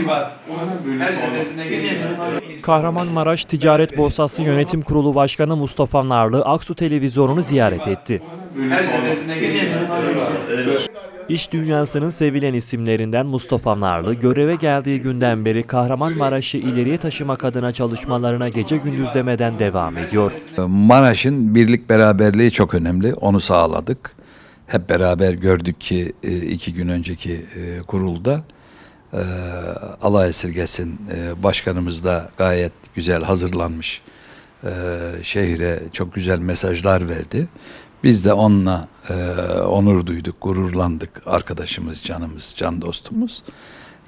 itibar. Her seferinde geliyor. Kahramanmaraş Ticaret Borsası Yönetim Kurulu Başkanı Mustafa Narlı Aksu Televizyonu'nu ziyaret etti. Her seferinde geliyor. İş dünyasının sevilen isimlerinden Mustafa Narlı, göreve geldiği günden beri Kahramanmaraş'ı ileriye taşımak adına çalışmalarına gece gündüz demeden devam ediyor. Maraş'ın birlik beraberliği çok önemli. Onu sağladık. Hep beraber gördük ki e, iki gün önceki e, kurulda e, Allah esirgesin e, başkanımız da gayet güzel hazırlanmış e, şehre çok güzel mesajlar verdi. Biz de onunla e, onur duyduk, gururlandık. Arkadaşımız, canımız, can dostumuz.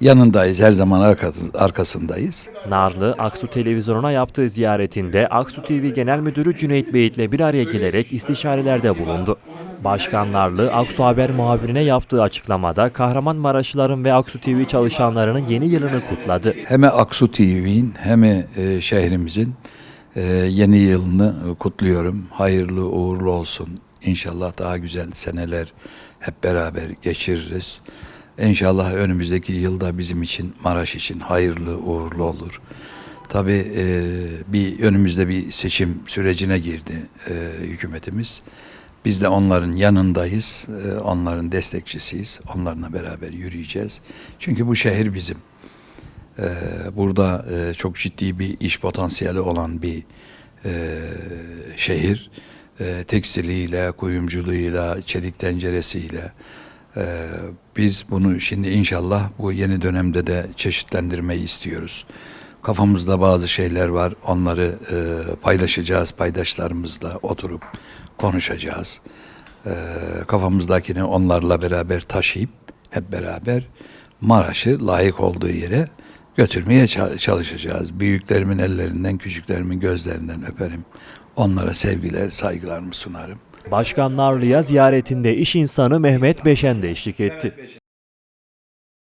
Yanındayız, her zaman arka- arkasındayız. Narlı, Aksu Televizyonu'na yaptığı ziyaretinde Aksu TV Genel Müdürü Cüneyt Beyit ile bir araya gelerek istişarelerde bulundu. Başkan Narlı, Aksu Haber muhabirine yaptığı açıklamada Kahramanmaraşlıların ve Aksu TV çalışanlarının yeni yılını kutladı. Hem Aksu TV'nin hem e, şehrimizin e, yeni yılını kutluyorum. Hayırlı uğurlu olsun. İnşallah daha güzel seneler hep beraber geçiririz. İnşallah önümüzdeki yılda bizim için Maraş için hayırlı uğurlu olur. Tabii e, bir önümüzde bir seçim sürecine girdi e, hükümetimiz. Biz de onların yanındayız, e, onların destekçisiyiz. Onlarla beraber yürüyeceğiz. Çünkü bu şehir bizim. Ee, burada e, çok ciddi bir iş potansiyeli olan bir e, şehir. E, tekstiliyle, kuyumculuğuyla, çelik tenceresiyle. E, biz bunu şimdi inşallah bu yeni dönemde de çeşitlendirmeyi istiyoruz. Kafamızda bazı şeyler var. Onları e, paylaşacağız. Paydaşlarımızla oturup konuşacağız. E, kafamızdakini onlarla beraber taşıyıp hep beraber Maraş'ı layık olduğu yere götürmeye ça- çalışacağız. Büyüklerimin ellerinden, küçüklerimin gözlerinden öperim. Onlara sevgiler, saygılarımı sunarım. Başkan Narlı'ya ziyaretinde iş insanı Mehmet Beşen de eşlik etti.